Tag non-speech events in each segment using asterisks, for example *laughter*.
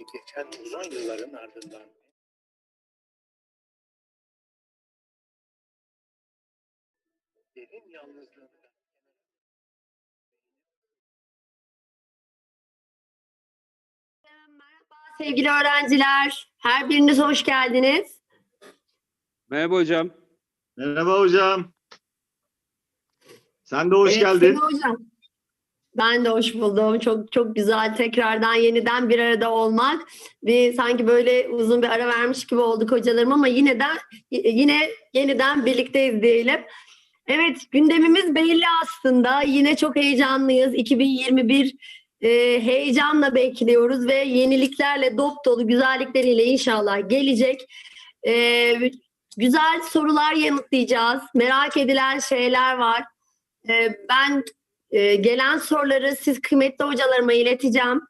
eşlik geçen uzun yılların ardından derin yalnızlığını Merhaba sevgili öğrenciler. Her biriniz hoş geldiniz. Merhaba hocam. Merhaba hocam. Sen de hoş Evet, geldin. Hocam. Ben de hoş buldum. Çok çok güzel tekrardan yeniden bir arada olmak. Bir sanki böyle uzun bir ara vermiş gibi olduk hocalarım ama yine de yine yeniden birlikteyiz diyelim. Evet gündemimiz belli aslında. Yine çok heyecanlıyız. 2021 e, heyecanla bekliyoruz ve yeniliklerle dop dolu güzellikleriyle inşallah gelecek. E, güzel sorular yanıtlayacağız. Merak edilen şeyler var. E, ben e, gelen soruları siz kıymetli hocalarıma ileteceğim.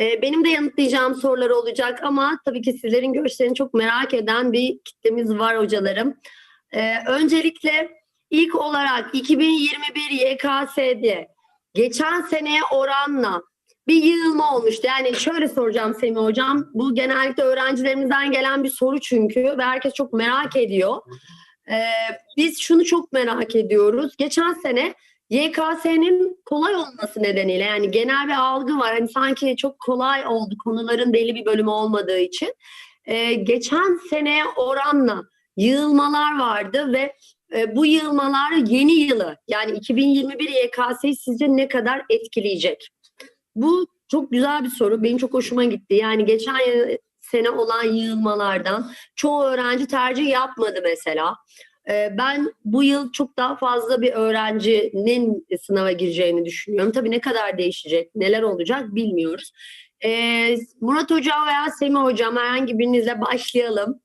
E, benim de yanıtlayacağım sorular olacak ama tabii ki sizlerin görüşlerini çok merak eden bir kitlemiz var hocalarım. E, öncelikle ilk olarak 2021 YKS'de geçen seneye oranla bir yığılma olmuştu. Yani şöyle soracağım Semih Hocam. Bu genellikle öğrencilerimizden gelen bir soru çünkü ve herkes çok merak ediyor. Ee, biz şunu çok merak ediyoruz. Geçen sene YKS'nin kolay olması nedeniyle yani genel bir algı var. Hani sanki çok kolay oldu konuların belli bir bölümü olmadığı için. Ee, geçen seneye oranla yığılmalar vardı ve e, bu yığılmalar yeni yılı yani 2021 YKS'yi sizce ne kadar etkileyecek? Bu çok güzel bir soru. Benim çok hoşuma gitti. Yani geçen sene olan yığılmalardan çoğu öğrenci tercih yapmadı mesela. Ee, ben bu yıl çok daha fazla bir öğrencinin sınava gireceğini düşünüyorum. Tabii ne kadar değişecek, neler olacak bilmiyoruz. Ee, Murat Hocam veya Semih Hocam herhangi birinizle başlayalım.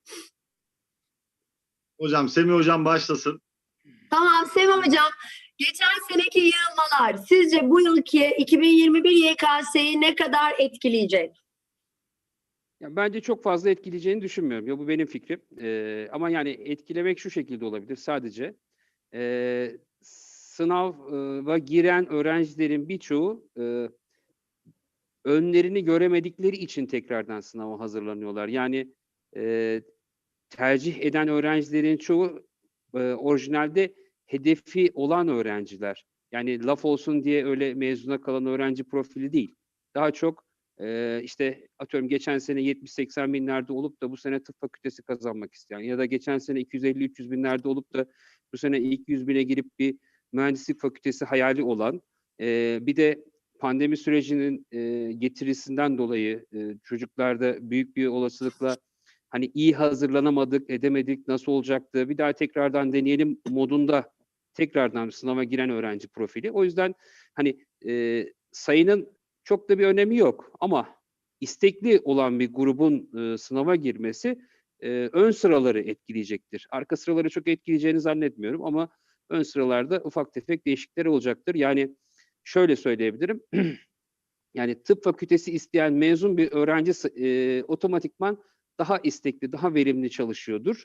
Hocam Semih hocam başlasın. Tamam Semih Hocam. Geçen seneki yığılmalar sizce bu yılki 2021 YKS'yi ne kadar etkileyecek? Ya bence çok fazla etkileyeceğini düşünmüyorum. Ya bu benim fikrim. Ee, ama yani etkilemek şu şekilde olabilir sadece. Ee, sınava giren öğrencilerin birçoğu e, önlerini göremedikleri için tekrardan sınava hazırlanıyorlar. Yani e, tercih eden öğrencilerin çoğu e, orijinalde hedefi olan öğrenciler. Yani laf olsun diye öyle mezuna kalan öğrenci profili değil. Daha çok Ee, işte atıyorum geçen sene 70-80 binlerde olup da bu sene tıp fakültesi kazanmak isteyen ya da geçen sene 250-300 binlerde olup da bu sene ilk 100 bine girip bir mühendislik fakültesi hayali olan e, bir de pandemi sürecinin e, getirisinden dolayı e, çocuklarda büyük bir olasılıkla hani iyi hazırlanamadık, edemedik, nasıl olacaktı, bir daha tekrardan deneyelim modunda tekrardan sınava giren öğrenci profili. O yüzden hani e, sayının çok da bir önemi yok ama istekli olan bir grubun e, sınava girmesi e, ön sıraları etkileyecektir. Arka sıraları çok etkileyeceğini zannetmiyorum ama ön sıralarda ufak tefek değişiklikler olacaktır. Yani şöyle söyleyebilirim. *clears throat* yani tıp fakültesi isteyen mezun bir öğrenci e, otomatikman daha istekli, daha verimli çalışıyordur.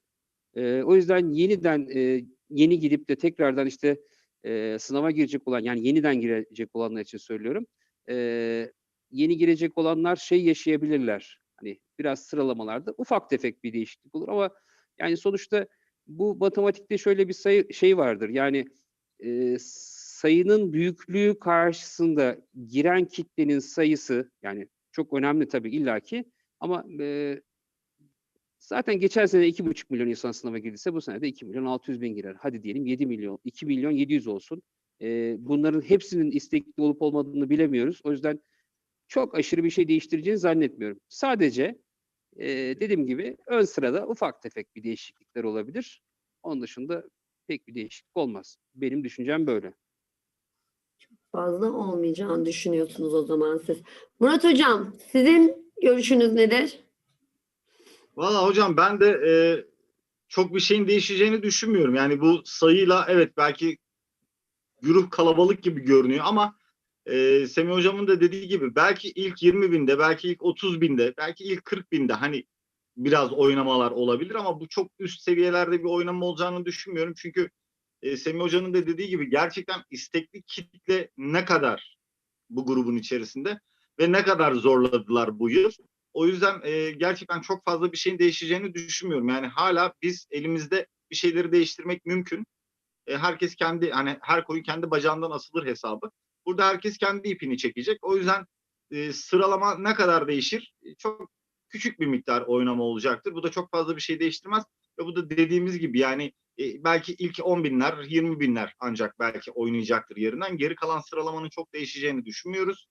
E, o yüzden yeniden e, yeni gidip de tekrardan işte e, sınava girecek olan yani yeniden girecek olanlar için söylüyorum e, yeni girecek olanlar şey yaşayabilirler. Hani biraz sıralamalarda ufak tefek bir değişiklik olur ama yani sonuçta bu matematikte şöyle bir sayı şey vardır. Yani e, sayının büyüklüğü karşısında giren kitlenin sayısı yani çok önemli tabii illaki ama e, zaten geçen sene 2,5 milyon insan sınava girdiyse bu sene de 2 milyon 600 bin girer. Hadi diyelim 7 milyon, 2 milyon 700 olsun. E, bunların hepsinin istekli olup olmadığını bilemiyoruz. O yüzden çok aşırı bir şey değiştireceğini zannetmiyorum. Sadece e, dediğim gibi ön sırada ufak tefek bir değişiklikler olabilir. Onun dışında pek bir değişiklik olmaz. Benim düşüncem böyle. Fazla olmayacağını düşünüyorsunuz o zaman siz. Murat Hocam sizin görüşünüz nedir? Valla hocam ben de e, çok bir şeyin değişeceğini düşünmüyorum. Yani bu sayıyla evet belki güruh kalabalık gibi görünüyor ama e, Semih hocamın da dediği gibi belki ilk 20 binde, belki ilk 30 binde, belki ilk 40 binde hani biraz oynamalar olabilir ama bu çok üst seviyelerde bir oynama olacağını düşünmüyorum. Çünkü e, Semih hocanın da dediği gibi gerçekten istekli kitle ne kadar bu grubun içerisinde ve ne kadar zorladılar bu yıl. O yüzden e, gerçekten çok fazla bir şeyin değişeceğini düşünmüyorum. Yani hala biz elimizde bir şeyleri değiştirmek mümkün. E, herkes kendi hani her koyun kendi bacağından asılır hesabı. Burada herkes kendi ipini çekecek. O yüzden e, sıralama ne kadar değişir? E, Çok küçük bir miktar oynama olacaktır. Bu da çok fazla bir şey değiştirmez. Ve bu da dediğimiz gibi yani e, belki ilk 10 binler, 20 binler ancak belki oynayacaktır yerinden. Geri kalan sıralamanın çok değişeceğini düşünmüyoruz.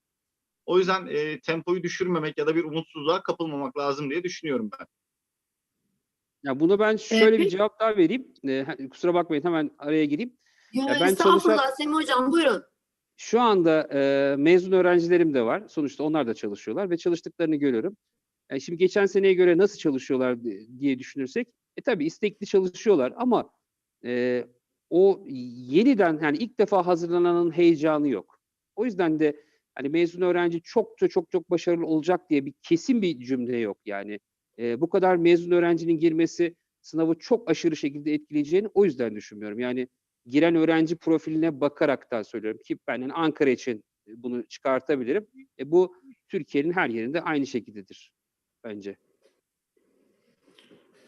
O yüzden e, tempoyu düşürmemek ya da bir umutsuzluğa kapılmamak lazım diye düşünüyorum ben. Ya buna ben şöyle bir cevap daha vereyim. Ee, kusura bakmayın hemen araya gireyim. Yo, Ya ben çalışan- Semih Hocam buyurun. Şu anda e, mezun öğrencilerim de var. Sonuçta onlar da çalışıyorlar ve çalıştıklarını görüyorum. Yani şimdi geçen seneye göre nasıl çalışıyorlar di- diye düşünürsek, e tabii istekli çalışıyorlar ama e, o yeniden yani ilk defa hazırlananın heyecanı yok. O yüzden de hani mezun öğrenci çok çok çok çok başarılı olacak diye bir kesin bir cümle yok yani. E, bu kadar mezun öğrencinin girmesi sınavı çok aşırı şekilde etkileyeceğini o yüzden düşünmüyorum. Yani giren öğrenci profiline bakaraktan söylüyorum ki ben yani Ankara için bunu çıkartabilirim. E, bu Türkiye'nin her yerinde aynı şekildedir bence.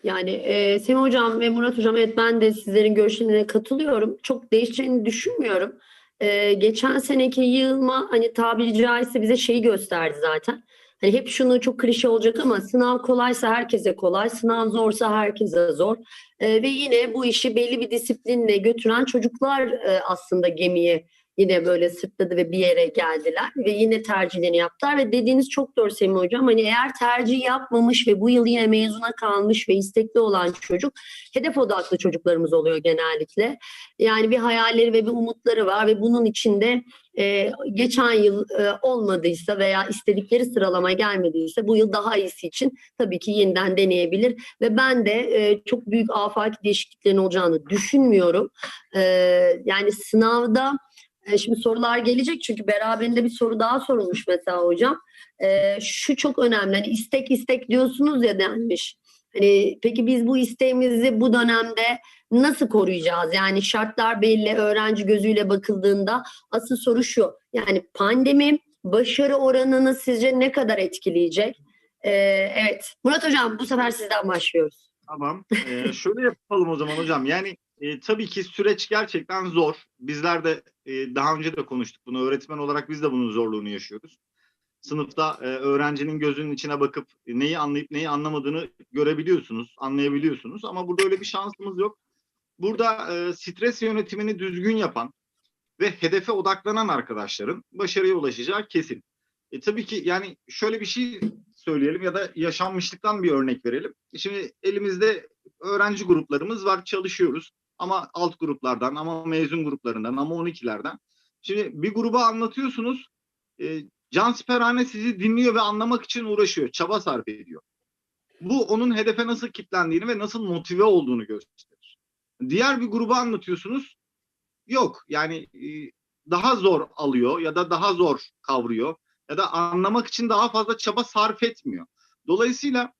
Yani e, Semih Hocam ve Murat Hocam evet ben de sizlerin görüşlerine katılıyorum. Çok değişeceğini düşünmüyorum. E, geçen seneki yığılma hani tabiri caizse bize şeyi gösterdi zaten. Hani hep şunu çok klişe olacak ama sınav kolaysa herkese kolay, sınav zorsa herkese zor. E, ve yine bu işi belli bir disiplinle götüren çocuklar e, aslında gemiye yine böyle sırtladı ve bir yere geldiler ve yine tercihlerini yaptılar ve dediğiniz çok doğru Semih Hocam. Hani eğer tercih yapmamış ve bu yıl yine mezuna kalmış ve istekli olan çocuk hedef odaklı çocuklarımız oluyor genellikle. Yani bir hayalleri ve bir umutları var ve bunun içinde e, geçen yıl e, olmadıysa veya istedikleri sıralama gelmediyse bu yıl daha iyisi için tabii ki yeniden deneyebilir ve ben de e, çok büyük afaki değişikliklerin olacağını düşünmüyorum. E, yani sınavda e, Şimdi sorular gelecek çünkü beraberinde bir soru daha sorulmuş mesela hocam. E, şu çok önemli. Hani istek istek diyorsunuz ya denmiş. Hani peki biz bu isteğimizi bu dönemde nasıl koruyacağız? Yani şartlar belli, öğrenci gözüyle bakıldığında asıl soru şu. Yani pandemi başarı oranını sizce ne kadar etkileyecek? E, evet. Murat hocam bu sefer sizden başlıyoruz. Tamam. Ee, şöyle yapalım o zaman hocam. Yani e, tabii ki süreç gerçekten zor. Bizler de e, daha önce de konuştuk bunu. Öğretmen olarak biz de bunun zorluğunu yaşıyoruz. Sınıfta e, öğrencinin gözünün içine bakıp neyi anlayıp neyi anlamadığını görebiliyorsunuz, anlayabiliyorsunuz. Ama burada öyle bir şansımız yok. Burada e, stres yönetimini düzgün yapan ve hedefe odaklanan arkadaşların başarıya ulaşacağı kesin. E, tabii ki yani şöyle bir şey söyleyelim ya da yaşanmışlıktan bir örnek verelim. Şimdi elimizde öğrenci gruplarımız var, çalışıyoruz. Ama alt gruplardan, ama mezun gruplarından, ama 12'lerden. Şimdi bir gruba anlatıyorsunuz, e, can siperhane sizi dinliyor ve anlamak için uğraşıyor, çaba sarf ediyor. Bu onun hedefe nasıl kilitlendiğini ve nasıl motive olduğunu gösterir. Diğer bir gruba anlatıyorsunuz, yok yani e, daha zor alıyor ya da daha zor kavruyor ya da anlamak için daha fazla çaba sarf etmiyor. Dolayısıyla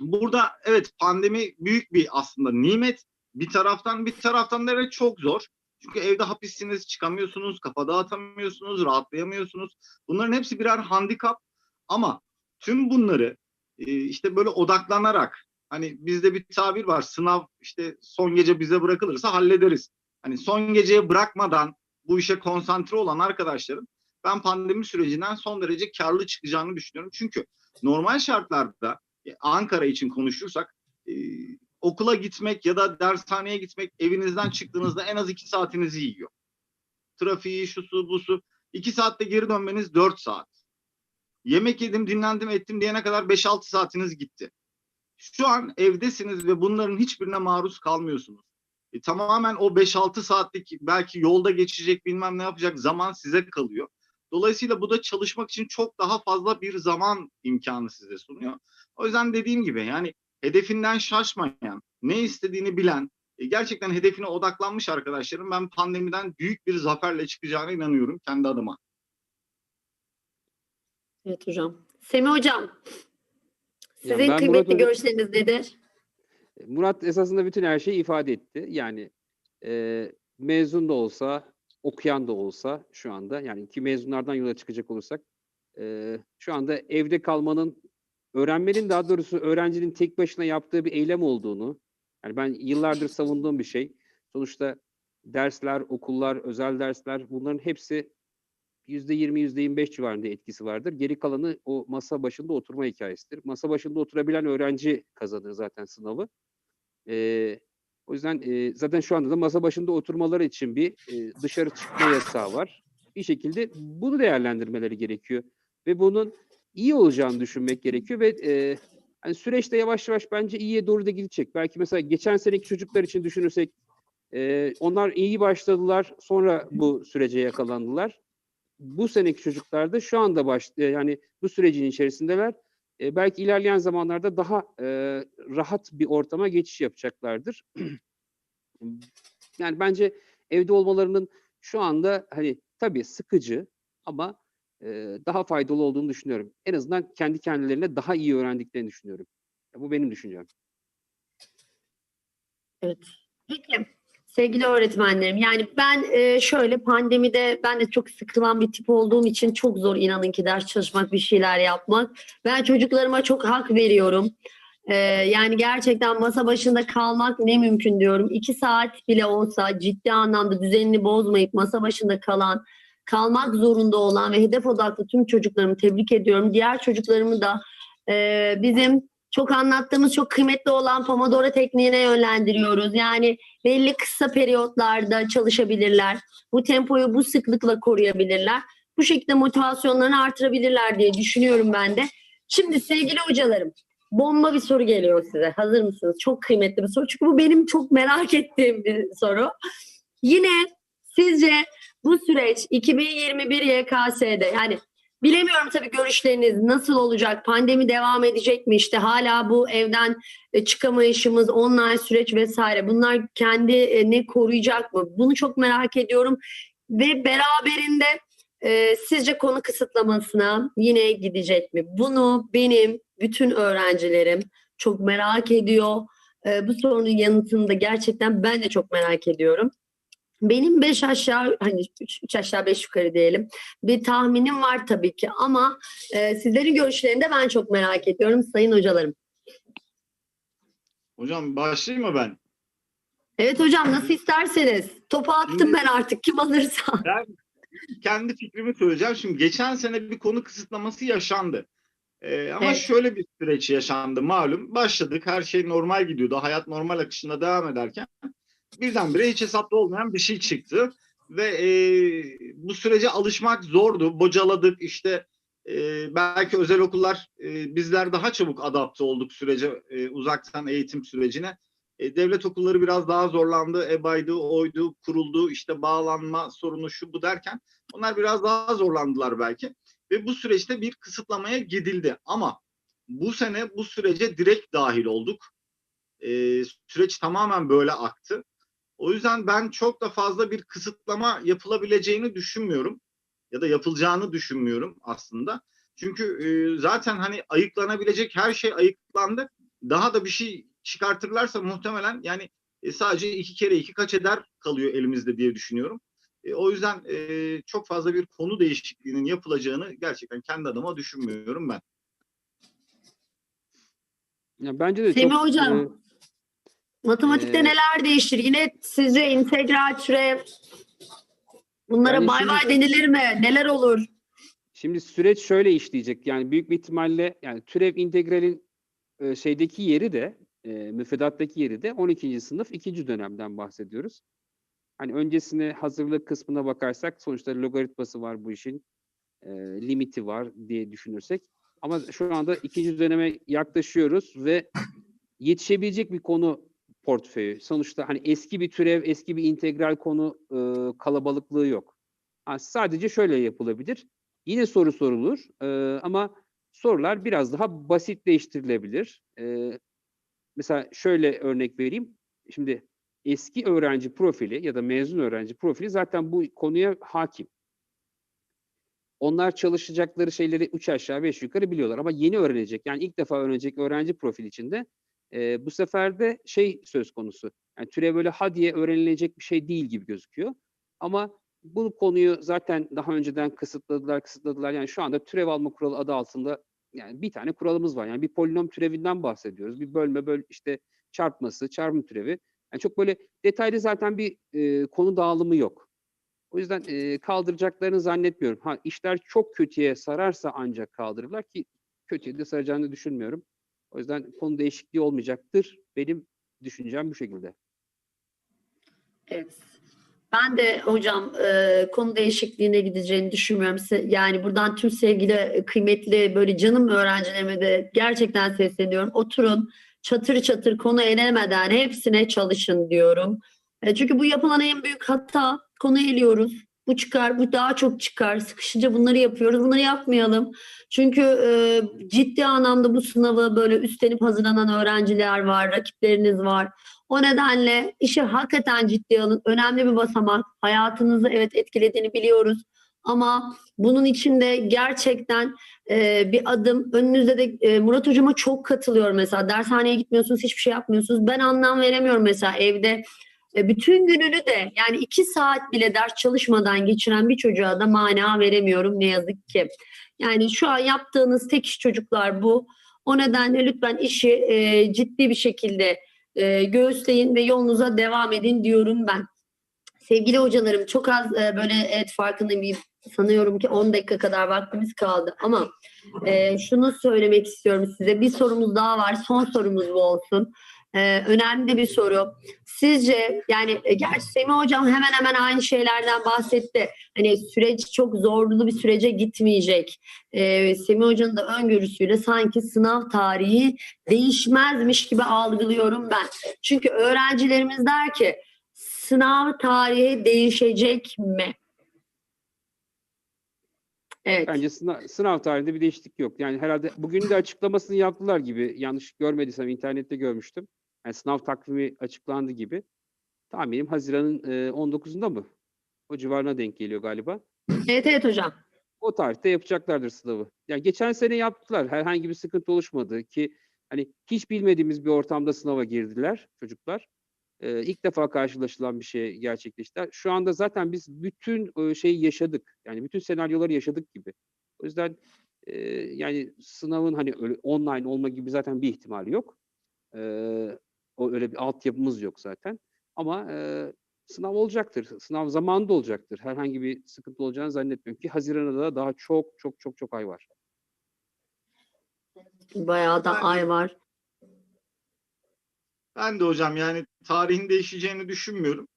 burada evet pandemi büyük bir aslında nimet. Bir taraftan bir taraftan da evet çok zor. Çünkü evde hapissiniz, çıkamıyorsunuz, kafa dağıtamıyorsunuz, rahatlayamıyorsunuz. Bunların hepsi birer handikap. Ama tüm bunları e, işte böyle odaklanarak hani bizde bir tabir var sınav işte son gece bize bırakılırsa hallederiz. Hani son geceye bırakmadan bu işe konsantre olan arkadaşların ben pandemi sürecinden son derece karlı çıkacağını düşünüyorum. Çünkü normal şartlarda e, Ankara için konuşursak e, okula gitmek ya da dershaneye gitmek evinizden çıktığınızda en az iki saatinizi yiyor. Trafiği, şusu, busu. iki saatte geri dönmeniz dört saat. Yemek yedim, dinlendim, ettim diyene kadar 5-6 saatiniz gitti. Şu an evdesiniz ve bunların hiçbirine maruz kalmıyorsunuz. E, tamamen o 5-6 saatlik belki yolda geçecek bilmem ne yapacak zaman size kalıyor. Dolayısıyla bu da çalışmak için çok daha fazla bir zaman imkanı size sunuyor. O yüzden dediğim gibi yani hedefinden şaşmayan, ne istediğini bilen, e, gerçekten hedefine odaklanmış arkadaşlarım ben pandemiden büyük bir zaferle çıkacağına inanıyorum kendi adıma. Evet hocam. Semih hocam. Sizin Murat kıymetli Hoca- görüşleriniz nedir? Murat esasında bütün her şeyi ifade etti. Yani e, mezun da olsa, okuyan da olsa şu anda yani iki mezunlardan yola çıkacak olursak e, şu anda evde kalmanın öğrenmenin daha doğrusu öğrencinin tek başına yaptığı bir eylem olduğunu, yani ben yıllardır savunduğum bir şey. Sonuçta dersler, okullar, özel dersler bunların hepsi %20, %25 civarında etkisi vardır. Geri kalanı o masa başında oturma hikayesidir. Masa başında oturabilen öğrenci kazanır zaten sınavı. Ee, o yüzden e, zaten şu anda da masa başında oturmaları için bir e, dışarı çıkma yasağı var. Bir şekilde bunu değerlendirmeleri gerekiyor. Ve bunun iyi olacağını düşünmek gerekiyor ve e, hani süreçte yavaş yavaş bence iyiye doğru da gidecek. Belki mesela geçen seneki çocuklar için düşünürsek e, onlar iyi başladılar sonra bu sürece yakalandılar. Bu seneki çocuklar da şu anda baş, e, yani bu sürecin içerisindeler. E, belki ilerleyen zamanlarda daha e, rahat bir ortama geçiş yapacaklardır. *clears throat* yani bence evde olmalarının şu anda hani tabii sıkıcı ama e, daha faydalı olduğunu düşünüyorum. En azından kendi kendilerine daha iyi öğrendiklerini düşünüyorum. Ya bu benim düşüncem. Peki sevgili öğretmenlerim yani ben e, şöyle pandemide ben de çok sıkılan bir tip olduğum için çok zor inanın ki ders çalışmak bir şeyler yapmak. Ben çocuklarıma çok hak veriyorum. E, yani gerçekten masa başında kalmak ne mümkün diyorum. İki saat bile olsa ciddi anlamda düzenini bozmayıp masa başında kalan kalmak zorunda olan ve hedef odaklı tüm çocuklarımı tebrik ediyorum. Diğer çocuklarımı da e, bizim çok anlattığımız çok kıymetli olan Pomodoro tekniğine yönlendiriyoruz. Yani belli kısa periyotlarda çalışabilirler. Bu tempoyu bu sıklıkla koruyabilirler. Bu şekilde motivasyonlarını artırabilirler diye düşünüyorum ben de. Şimdi sevgili hocalarım, bomba bir soru geliyor size. Hazır mısınız? Çok kıymetli bir soru. Çünkü bu benim çok merak ettiğim bir soru. Yine sizce bu süreç 2021 YKS'de yani bilemiyorum tabii görüşleriniz nasıl olacak? Pandemi devam edecek mi? İşte hala bu evden e, çıkamayışımız, online süreç vesaire bunlar kendini koruyacak mı? Bunu çok merak ediyorum. Ve beraberinde e, sizce konu kısıtlamasına yine gidecek mi? Bunu benim bütün öğrencilerim çok merak ediyor. E, bu sorunun yanıtını da gerçekten ben de çok merak ediyorum. Benim 5 aşağı hani 3 aşağı 5 yukarı diyelim bir tahminim var tabii ki ama e, sizlerin görüşlerini de ben çok merak ediyorum sayın hocalarım. Hocam başlayayım mı ben? Evet hocam nasıl isterseniz. Topu attım Şimdi- ben artık kim alırsa. *laughs* Ben kendi fikrimi söyleyeceğim. Şimdi geçen sene bir konu kısıtlaması yaşandı. Ee, ama Evet. şöyle bir süreç yaşandı malum. Başladık her şey normal gidiyordu. Hayat normal akışında devam ederken birdenbire hiç hesapta olmayan bir şey çıktı. Ve e, bu sürece alışmak zordu. Bocaladık işte e, belki özel okullar e, bizler daha çabuk adapte olduk sürece e, uzaktan eğitim sürecine. E, devlet okulları biraz daha zorlandı. EBA'ydı, oydu, kuruldu, işte bağlanma sorunu şu bu derken onlar biraz daha zorlandılar belki. Ve bu süreçte bir kısıtlamaya gidildi. Ama bu sene bu sürece direkt dahil olduk. E, süreç tamamen böyle aktı. O yüzden ben çok da fazla bir kısıtlama yapılabileceğini düşünmüyorum. Ya da yapılacağını düşünmüyorum aslında. Çünkü e, zaten hani ayıklanabilecek her şey ayıklandı. Daha da bir şey çıkartırlarsa muhtemelen yani e, sadece iki kere iki kaç eder kalıyor elimizde diye düşünüyorum. E, o yüzden e, çok fazla bir konu değişikliğinin yapılacağını gerçekten kendi adıma düşünmüyorum ben. Ya bence de Semih çok hocam. e, Matematikte Ee, neler değişir? Yine sizce integral türev bunlara Yani bay şimdi- bay denilir mi? Neler olur? Şimdi süreç şöyle işleyecek. Yani büyük bir ihtimalle yani türev integralin e, şeydeki yeri de e, müfredattaki yeri de 12. sınıf ikinci dönemden bahsediyoruz. Hani öncesine hazırlık kısmına bakarsak sonuçta logaritması var bu işin. e, limiti var diye düşünürsek. Ama şu anda ikinci döneme yaklaşıyoruz ve yetişebilecek bir konu portföyü. Sonuçta hani eski bir türev, eski bir integral konu e, kalabalıklığı yok. Ha, sadece şöyle yapılabilir. Yine soru sorulur e, ama sorular biraz daha basitleştirilebilir. E, mesela şöyle örnek vereyim. Şimdi eski öğrenci profili ya da mezun öğrenci profili zaten bu konuya hakim. Onlar çalışacakları şeyleri üç aşağı beş yukarı biliyorlar ama yeni öğrenecek yani ilk defa öğrenecek öğrenci profili içinde e, bu sefer de şey söz konusu. Yani türev böyle ha diye öğrenilecek bir şey değil gibi gözüküyor. Ama bu konuyu zaten daha önceden kısıtladılar, kısıtladılar. Yani şu anda türev alma kuralı adı altında yani bir tane kuralımız var. Yani bir polinom türevinden bahsediyoruz. Bir bölme böl işte çarpması, çarpım türevi. Yani çok böyle detaylı zaten bir e, konu dağılımı yok. O yüzden e, kaldıracaklarını zannetmiyorum. Ha işler çok kötüye sararsa ancak kaldırırlar ki kötüye de saracağını düşünmüyorum. O yüzden konu değişikliği olmayacaktır. Benim düşüncem bu şekilde. Evet. Ben de hocam e, konu değişikliğine gideceğini düşünmüyorum. Yani buradan tüm sevgili e, kıymetli böyle canım öğrencilerime de gerçekten sesleniyorum. Oturun çatır çatır konu elemeden hepsine çalışın diyorum. E, çünkü bu yapılan en büyük hata konu eliyoruz. Bu çıkar, bu daha çok çıkar. Sıkışınca bunları yapıyoruz. Bunları yapmayalım. Çünkü e, ciddi anlamda bu sınavı böyle üstlenip hazırlanan öğrenciler var, rakipleriniz var. O nedenle işi hakikaten ciddiye alın. Önemli bir basamak. Hayatınızı evet etkilediğini biliyoruz. Ama bunun içinde gerçekten e, bir adım. Önünüzde de e, Murat Hocama çok katılıyorum mesela. Dershaneye gitmiyorsunuz, hiçbir şey yapmıyorsunuz. Ben anlam veremiyorum mesela evde. E, bütün gününü de yani iki saat bile ders çalışmadan geçiren bir çocuğa da mana veremiyorum ne yazık ki. Yani şu an yaptığınız tek iş çocuklar bu. O nedenle lütfen işi e, ciddi bir şekilde e, göğüsleyin ve yolunuza devam edin diyorum ben. Sevgili hocalarım çok az e, böyle evet farkındayım sanıyorum ki 10 dakika kadar vaktimiz kaldı ama e, şunu söylemek istiyorum size bir sorumuz daha var son sorumuz bu olsun. E, önemli bir soru. Sizce yani e, gerçi Semih hocam hemen hemen aynı şeylerden bahsetti. Hani süreç çok zorlu bir sürece gitmeyecek. E, Semih hocanın da öngörüsüyle sanki sınav tarihi değişmezmiş gibi algılıyorum ben. Çünkü öğrencilerimiz der ki sınav tarihi değişecek mi? Evet. Bence sınav, sınav tarihinde bir değişiklik yok. Yani herhalde bugün de açıklamasını yaptılar gibi. Yanlış görmediysem internette görmüştüm. Yani sınav takvimi açıklandı gibi. Tahminim Haziran'ın e, 19'unda mı? O civarına denk geliyor galiba. Evet evet hocam. O tarihte yapacaklardır sınavı. Yani geçen sene yaptılar. Herhangi bir sıkıntı oluşmadı ki hani hiç bilmediğimiz bir ortamda sınava girdiler çocuklar. Ee, ilk defa karşılaşılan bir şey gerçekleşti. Şu anda zaten biz bütün e, şeyi yaşadık. Yani bütün senaryoları yaşadık gibi. O yüzden e, yani sınavın hani öyle online olma gibi zaten bir ihtimali yok. O öyle bir altyapımız yok zaten. Ama e, sınav olacaktır. Sınav zamanında olacaktır. Herhangi bir sıkıntı olacağını zannetmiyorum ki Haziran'a da daha çok çok çok çok ay var. Bayağı da ay var. Ben de hocam yani tarihin değişeceğini düşünmüyorum.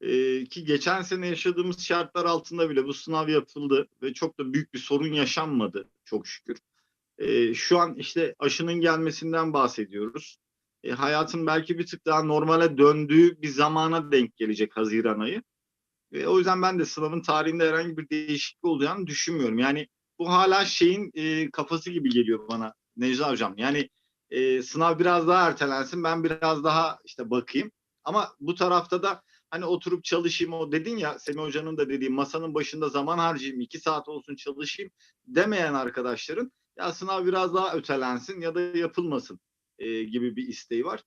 Ee, ki geçen sene yaşadığımız şartlar altında bile bu sınav yapıldı ve çok da büyük bir sorun yaşanmadı çok şükür. Ee, şu an işte aşının gelmesinden bahsediyoruz. Ee, hayatın belki bir tık daha normale döndüğü bir zamana denk gelecek Haziran ayı. Ve o yüzden ben de sınavın tarihinde herhangi bir değişiklik olacağını düşünmüyorum. Yani bu hala şeyin e, kafası gibi geliyor bana Necla Hocam. Yani e, sınav biraz daha ertelensin ben biraz daha işte bakayım. Ama bu tarafta da hani oturup çalışayım o dedin ya Semih Hoca'nın da dediği masanın başında zaman harcayayım iki saat olsun çalışayım demeyen arkadaşların ya sınav biraz daha ötelensin ya da yapılmasın e, gibi bir isteği var.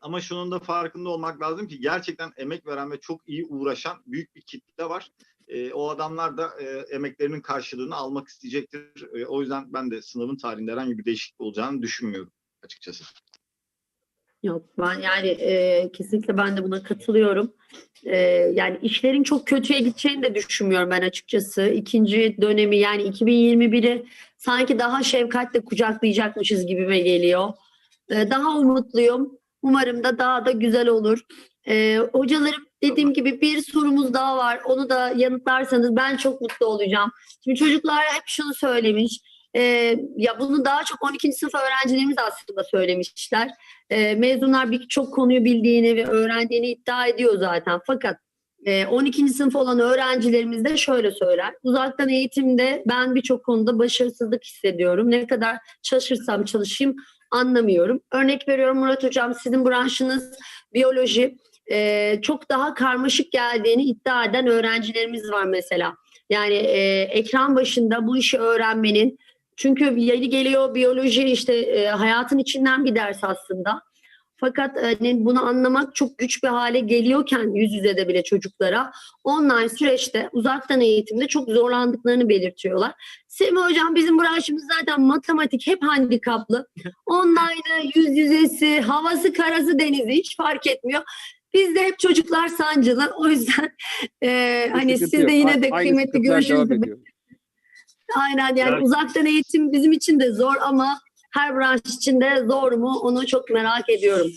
Ama şunun da farkında olmak lazım ki gerçekten emek veren ve çok iyi uğraşan büyük bir kitle var. E, o adamlar da e, emeklerinin karşılığını almak isteyecektir. E, o yüzden ben de sınavın tarihinde herhangi bir değişiklik olacağını düşünmüyorum açıkçası. Yok ben yani e, kesinlikle ben de buna katılıyorum. E, yani işlerin çok kötüye gideceğini de düşünmüyorum ben açıkçası. İkinci dönemi yani 2021'i sanki daha şefkatle kucaklayacakmışız gibime geliyor. E, daha umutluyum. Umarım da daha da güzel olur. E, hocalarım dediğim gibi bir sorumuz daha var. Onu da yanıtlarsanız ben çok mutlu olacağım. Şimdi çocuklar hep şunu söylemiş. E, ya bunu daha çok 12. sınıf öğrencilerimiz aslında söylemişler. E, mezunlar birçok konuyu bildiğini ve öğrendiğini iddia ediyor zaten. Fakat e, 12. sınıf olan öğrencilerimiz de şöyle söyler. Uzaktan eğitimde ben birçok konuda başarısızlık hissediyorum. Ne kadar çalışırsam çalışayım anlamıyorum. Örnek veriyorum Murat Hocam sizin branşınız biyoloji e, çok daha karmaşık geldiğini iddia eden öğrencilerimiz var mesela. Yani e, ekran başında bu işi öğrenmenin çünkü yeri geliyor biyoloji işte e, hayatın içinden bir ders aslında. Fakat hani bunu anlamak çok güç bir hale geliyorken yüz yüze de bile çocuklara online süreçte uzaktan eğitimde çok zorlandıklarını belirtiyorlar. Semih Hocam bizim branşımız zaten matematik hep handikaplı. Online'ı, yüz yüzesi, havası, karası, denizi hiç fark etmiyor. Bizde hep çocuklar sancılı. O yüzden e, hani siz de yine de kıymetli görüşünüzü. Aynen yani Evet. uzaktan eğitim bizim için de zor ama her branş için de zor mu onu çok merak ediyorum.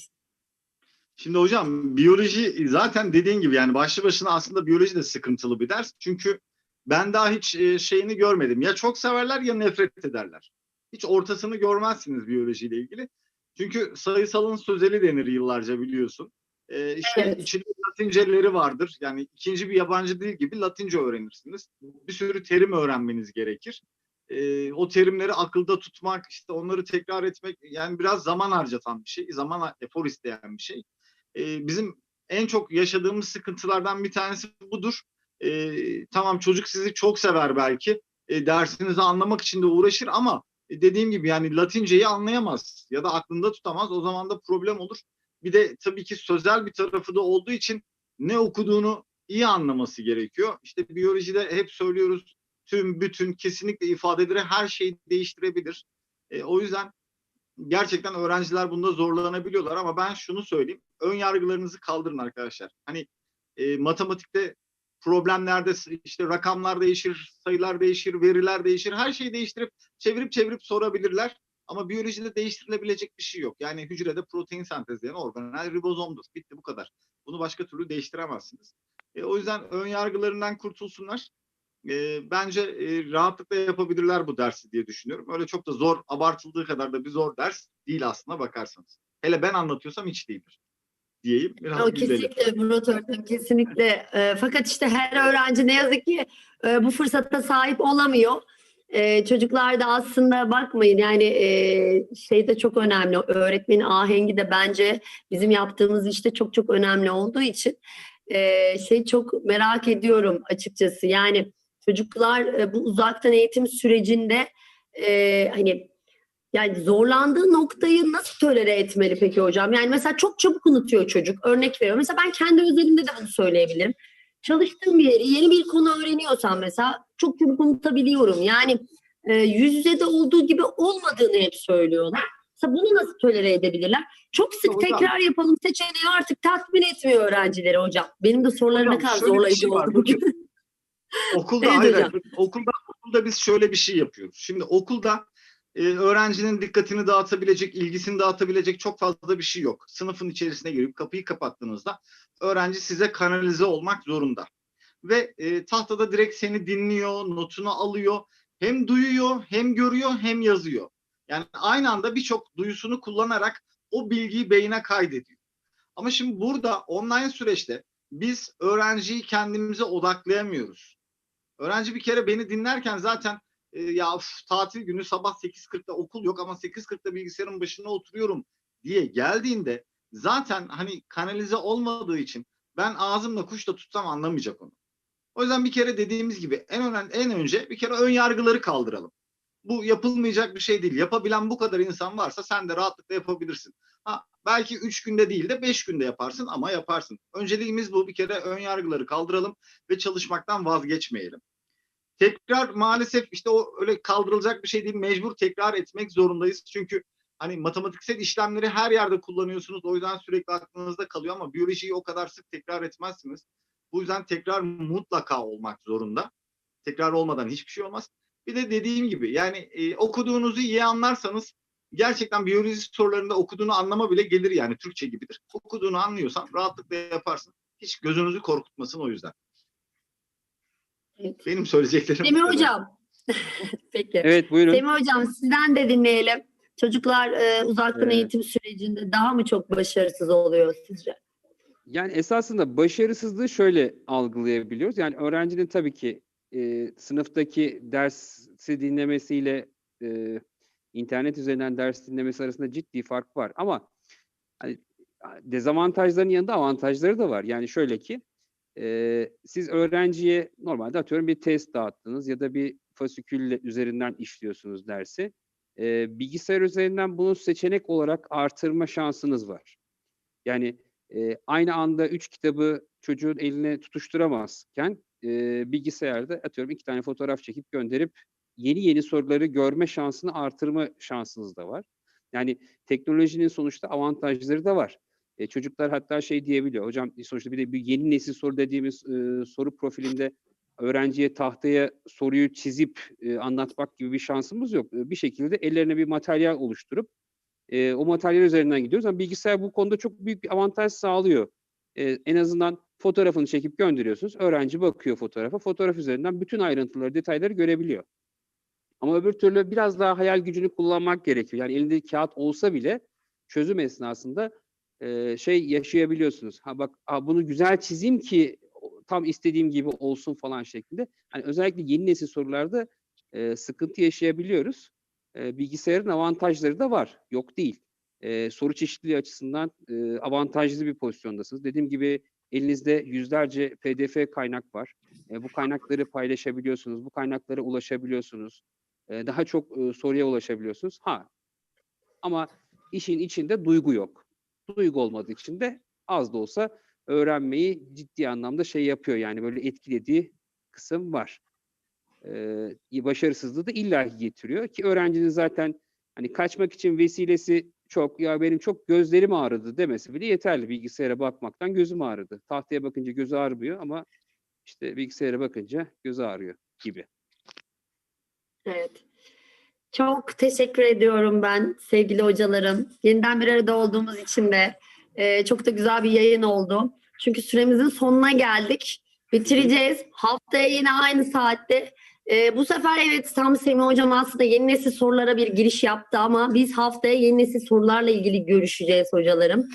Şimdi hocam biyoloji zaten dediğin gibi yani başlı başına aslında biyoloji de sıkıntılı bir ders. Çünkü ben daha hiç e, şeyini görmedim. Ya çok severler ya nefret ederler. Hiç ortasını görmezsiniz biyolojiyle ilgili. Çünkü sayısalın sözeli denir yıllarca biliyorsun. E, işte Evet. içinde Latinceleri vardır. Yani ikinci bir yabancı dil gibi Latince öğrenirsiniz. Bir sürü terim öğrenmeniz gerekir. E, o terimleri akılda tutmak, işte onları tekrar etmek yani biraz zaman harcatan bir şey. Zaman efor isteyen bir şey e, bizim en çok yaşadığımız sıkıntılardan bir tanesi budur. E, tamam çocuk sizi çok sever belki. E, dersinizi anlamak için de uğraşır ama e, dediğim gibi yani Latinceyi anlayamaz ya da aklında tutamaz. O zaman da problem olur. Bir de tabii ki sözel bir tarafı da olduğu için ne okuduğunu iyi anlaması gerekiyor. İşte biyolojide hep söylüyoruz tüm, bütün, kesinlikle ifadeleri her şeyi değiştirebilir. E, o yüzden gerçekten öğrenciler bunda zorlanabiliyorlar ama ben şunu söyleyeyim. Ön yargılarınızı kaldırın arkadaşlar. Hani e, matematikte problemlerde işte rakamlar değişir, sayılar değişir, veriler değişir. Her şeyi değiştirip çevirip çevirip sorabilirler. Ama biyolojide değiştirilebilecek bir şey yok. Yani hücrede protein sentezleyen organel ribozomdur. Bitti bu kadar. Bunu başka türlü değiştiremezsiniz. E, o yüzden ön yargılarından kurtulsunlar. E, bence e, rahatlıkla yapabilirler bu dersi diye düşünüyorum. Öyle çok da zor, abartıldığı kadar da bir zor ders değil aslına bakarsanız. Hele ben anlatıyorsam hiç değildir diyeyim. Biraz güzelim. kesinlikle Murat öğretmenim kesinlikle. E, fakat işte her öğrenci ne yazık ki e, bu fırsata sahip olamıyor. E, çocuklar da aslında bakmayın yani e, şey de çok önemli. Öğretmenin ahengi de bence bizim yaptığımız işte çok çok önemli olduğu için e, şey çok merak ediyorum açıkçası. Yani çocuklar e, bu uzaktan eğitim sürecinde e, hani yani zorlandığı noktayı nasıl tolere etmeli peki hocam? Yani mesela çok çabuk unutuyor çocuk. Örnek veriyorum. Mesela ben kendi özelimde de bunu söyleyebilirim. Çalıştığım bir yeri yeni bir konu öğreniyorsam mesela çok çabuk unutabiliyorum. Yani e, yüz yüze de olduğu gibi olmadığını hep söylüyorlar. Mesela bunu nasıl tolere edebilirler? Çok sık Hocam- tekrar yapalım seçeneği artık tatmin etmiyor öğrencileri hocam. Benim de sorularım ne kadar zorlayıcı şey oldu bugün. Okulda Evet hayır. okulda okulda biz şöyle bir şey yapıyoruz. Şimdi okulda e, öğrencinin dikkatini dağıtabilecek, ilgisini dağıtabilecek çok fazla bir şey yok. Sınıfın içerisine girip kapıyı kapattığınızda öğrenci size kanalize olmak zorunda. Ve e, tahtada direkt seni dinliyor, notunu alıyor. Hem duyuyor, hem görüyor, hem yazıyor. Yani aynı anda birçok duyusunu kullanarak o bilgiyi beyine kaydediyor. Ama şimdi burada online süreçte biz öğrenciyi kendimize odaklayamıyoruz. Öğrenci bir kere beni dinlerken zaten e, ya uf, tatil günü sabah 8.40'da okul yok ama 8.40'da bilgisayarın başına oturuyorum diye geldiğinde zaten hani kanalize olmadığı için ben ağzımla kuşla tutsam anlamayacak onu. O yüzden bir kere dediğimiz gibi en önemli en önce bir kere ön yargıları kaldıralım. Bu yapılmayacak bir şey değil. Yapabilen bu kadar insan varsa sen de rahatlıkla yapabilirsin. Ha, belki 3 günde değil de 5 günde yaparsın ama yaparsın. Önceliğimiz bu. Bir kere ön yargıları kaldıralım ve çalışmaktan vazgeçmeyelim. Tekrar maalesef işte o öyle kaldırılacak bir şey değil. Mecbur tekrar etmek zorundayız. Çünkü hani matematiksel işlemleri her yerde kullanıyorsunuz. O yüzden sürekli aklınızda kalıyor ama biyolojiyi o kadar sık tekrar etmezsiniz. Bu yüzden tekrar mutlaka olmak zorunda. Tekrar olmadan hiçbir şey olmaz. Bir de dediğim gibi yani e, okuduğunuzu iyi anlarsanız gerçekten biyoloji sorularında okuduğunu anlama bile gelir yani Türkçe gibidir. Okuduğunu anlıyorsan rahatlıkla yaparsın. Hiç gözünüzü korkutmasın o yüzden. Evet. Benim söyleyeceklerim kadar. hocam. *laughs* Peki. Evet buyurun. Semih hocam sizden de dinleyelim. Çocuklar e, uzaktan Evet. eğitim sürecinde daha mı çok başarısız oluyor sizce? Yani esasında başarısızlığı şöyle algılayabiliyoruz. Yani öğrencinin tabii ki e, sınıftaki dersi dinlemesiyle e, internet üzerinden ders dinlemesi arasında ciddi fark var. Ama hani, dezavantajların yanında avantajları da var. Yani şöyle ki e, siz öğrenciye normalde atıyorum bir test dağıttınız ya da bir fasikülle üzerinden işliyorsunuz dersi. E, bilgisayar üzerinden bunu seçenek olarak artırma şansınız var. Yani e, aynı anda üç kitabı çocuğun eline tutuşturamazken e, bilgisayarda atıyorum iki tane fotoğraf çekip gönderip yeni yeni soruları görme şansını artırma şansınız da var. Yani teknolojinin sonuçta avantajları da var. E, çocuklar hatta şey diyebiliyor. Hocam sonuçta bir de bir yeni nesil soru dediğimiz e, soru profilinde öğrenciye tahtaya soruyu çizip e, anlatmak gibi bir şansımız yok. E, bir şekilde ellerine bir materyal oluşturup e, o materyal üzerinden gidiyoruz. Ama bilgisayar bu konuda çok büyük bir avantaj sağlıyor. E, en azından fotoğrafını çekip gönderiyorsunuz. Öğrenci bakıyor fotoğrafa. Fotoğraf üzerinden bütün ayrıntıları, detayları görebiliyor. Ama öbür türlü biraz daha hayal gücünü kullanmak gerekiyor. Yani elinde kağıt olsa bile çözüm esnasında e, şey yaşayabiliyorsunuz. Ha bak ha bunu güzel çizeyim ki tam istediğim gibi olsun falan şeklinde. Hani özellikle yeni nesil sorularda e, sıkıntı yaşayabiliyoruz. E, bilgisayarın avantajları da var. Yok değil. E, soru çeşitliliği açısından e, avantajlı bir pozisyondasınız. Dediğim gibi elinizde yüzlerce PDF kaynak var. E, bu kaynakları paylaşabiliyorsunuz. Bu kaynaklara ulaşabiliyorsunuz. E, daha çok e, soruya ulaşabiliyorsunuz. Ha ama işin içinde duygu yok. Duygu olmadığı için de az da olsa öğrenmeyi ciddi anlamda şey yapıyor yani böyle etkilediği kısım var. Ee, başarısızlığı da illa getiriyor ki öğrencinin zaten hani kaçmak için vesilesi çok ya benim çok gözlerim ağrıdı demesi bile yeterli. Bilgisayara bakmaktan gözüm ağrıdı. Tahtaya bakınca gözü ağrımıyor ama işte bilgisayara bakınca gözü ağrıyor gibi. Evet. Çok teşekkür ediyorum ben sevgili hocalarım. Yeniden bir arada olduğumuz için de e, çok da güzel bir yayın oldu. Çünkü süremizin sonuna geldik. Bitireceğiz. Haftaya yine aynı saatte. E, bu sefer evet tam Semih Hocam aslında yeni nesil sorulara bir giriş yaptı ama biz haftaya yeni nesil sorularla ilgili görüşeceğiz hocalarım.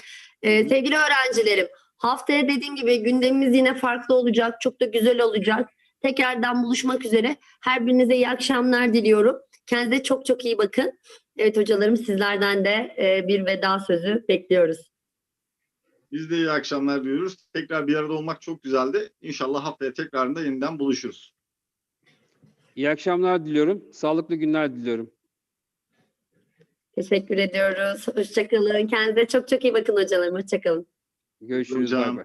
E, sevgili öğrencilerim haftaya dediğim gibi gündemimiz yine farklı olacak. Çok da güzel olacak. Tekrardan buluşmak üzere. Her birinize iyi akşamlar diliyorum. Kendinize çok çok iyi bakın. Evet hocalarım sizlerden de e, bir veda sözü bekliyoruz. Biz de iyi akşamlar diyoruz. Tekrar bir arada olmak çok güzeldi. İnşallah haftaya tekrarında yeniden buluşuruz. İyi akşamlar diliyorum. Sağlıklı günler diliyorum. Teşekkür ediyoruz. Hoşçakalın. Kendinize çok çok iyi bakın hocalarım. Hoşçakalın. Görüşürüz. Bay Hocam. bay.